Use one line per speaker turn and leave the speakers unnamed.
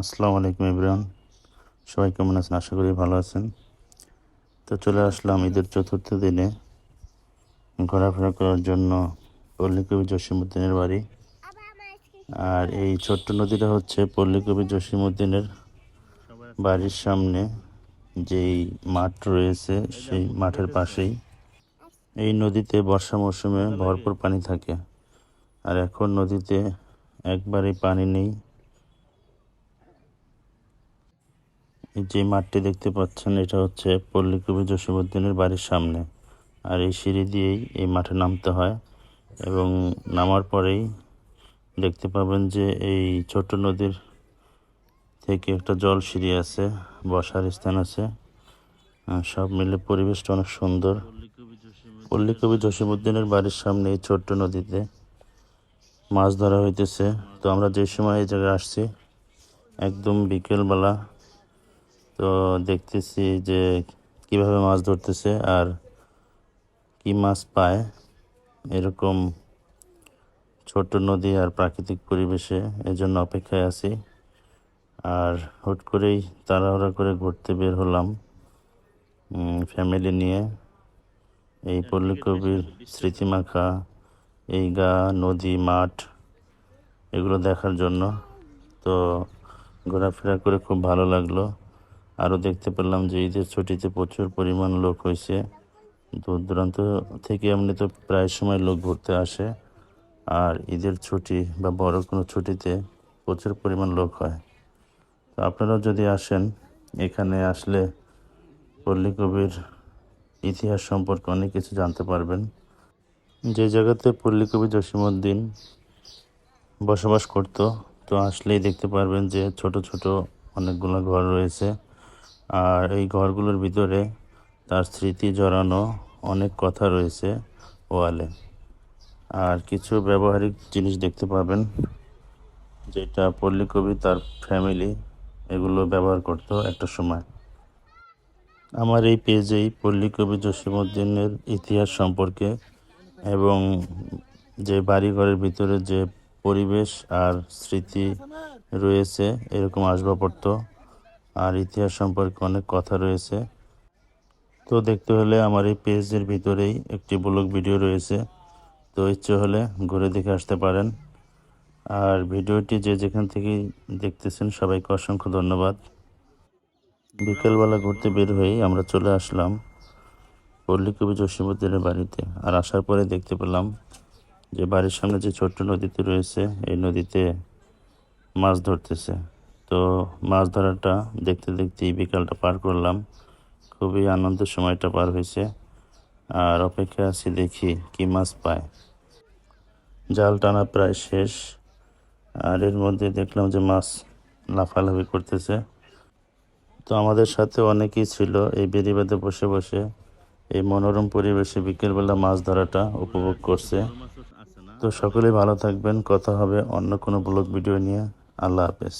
আসসালামু আলাইকুম ইব্রাহিম সবাই কেমন আছেন? আশা করি ভালো আছেন। তো চলে আসলাম ঈদের চতুর্থ দিনে। ঘোরাফেরা করার জন্য পল্লীকবি জসিমুদ্দিনের বাড়ি। আর এই ছোট্ট নদীটা হচ্ছে পল্লীকবি জসিমুদ্দিনের বাড়ির সামনে। যেই মাঠ রয়েছে, সেই মাঠের পাশেই। এই নদীতে বর্ষা মৌসুমে ভরপুর পানি থাকে। আর এখন নদীতে একবারেই পানি নেই। যে মাঠটি দেখতে পাচ্ছেন, এটা হচ্ছে পল্লী কবি জসীমউদ্দিনের বাড়ির সামনে। আর এই সিঁড়ি দিয়েই এই মাঠে নামতে হয় এবং নামার পরেই দেখতে পাবেন যে এই ছোট নদীর থেকে একটা জল সিঁড়ি আছে, বসার স্থান আছে। সব মিলে পরিবেশটা অনেক সুন্দর। পল্লী কবি বাড়ির সামনে এই ছোট্ট নদীতে মাছ ধরা হইতেছে। তো আমরা যে সময় এই জায়গায় আসছি, একদম বিকেলবেলা তো দেখতেছি যে কীভাবে মাছ ধরতেছে আর কি মাছ পায়। এরকম ছোট নদী আর প্রাকৃতিক পরিবেশে এজন্য অপেক্ষায় আছি। আর হুট করেই তাড়াহুড়া করে ঘুরতে বের হলাম ফ্যামিলি নিয়ে। এই পল্লী কবির স্মৃতিমাখা, এই গা, নদী, মাঠ, এগুলো দেখার জন্য। তো ঘোরাফেরা করে খুব ভালো লাগল। আরও দেখতে পেলাম যে ঈদের ছুটিতে প্রচুর পরিমাণ লোক হয়েছে দূর দূরান্ত থেকে এমনি তো প্রায় সময় লোক ঘুরতে আসে। আর ঈদের ছুটি বা বড় কোনো ছুটিতে প্রচুর পরিমাণ লোক হয়। তো আপনারাও যদি আসেন, এখানে আসলে পল্লী কবির ইতিহাস সম্পর্কে অনেক কিছু জানতে পারবেন। যে জায়গাতে পল্লী কবি জসীমউদ্দিন বসবাস করত, তো আসলেই দেখতে পারবেন যে ছোট ছোট অনেকগুলো ঘর রয়েছে। আর এই ঘরগুলোর ভিতরে তার স্মৃতি জড়ানো অনেক কথা রয়েছে ওয়ালে। আর কিছু ব্যবহারিক জিনিস দেখতে পাবেন, যেটা পল্লী কবি তার ফ্যামিলি এগুলো ব্যবহার করতো একটা সময়। আমার এই পেজেই পল্লী কবি জসীমউদ্দিনের ইতিহাস সম্পর্কে এবং যে বাড়িঘরের ভিতরে যে পরিবেশ আর স্মৃতি রয়েছে, এরকম আসবাবপত্র আর ইতিহাস সম্পর্কে অনেক কথা রয়েছে। তো দেখতে হলে আমার এই পেজের ভিতরেই একটি ব্লগ ভিডিও রয়েছে। তো ইচ্ছে হলে ঘুরে দেখে আসতে পারেন। আর ভিডিওটি যে যেখান থেকে দেখতেছেন, সবাইকে অসংখ্য ধন্যবাদ। বিকেলবেলা ঘুরতে বের হয়েই আমরা চলে আসলাম পল্লী কবি জসীমউদ্দিনের বাড়িতে। আর আসার পরে দেখতে পেলাম যে বাড়ির সামনে যে ছোট্ট নদীতে রয়েছে, এই নদীতে মাছ ধরতেছে। তো মাছ ধরাটা দেখতে দেখতে এই বিকালটা পার করলাম। খুবই আনন্দের সময়টা পার হয়েছে। আর অপেক্ষা আছি দেখি কি মাছ পায়। জাল টানা প্রায় শেষ। আর এর মধ্যে দেখলাম যে মাছ লাফালাফি করতেছে। তো আমাদের সাথে অনেকেই ছিল এই বেদিবাদে বসে বসে। এই মনোরম পরিবেশে বিকেলবেলা মাছ ধরাটা উপভোগ করছে। তো সকলেই ভালো থাকবেন। কথা হবে অন্য কোনো ব্লগ ভিডিও নিয়ে। আল্লাহ হাফেজ।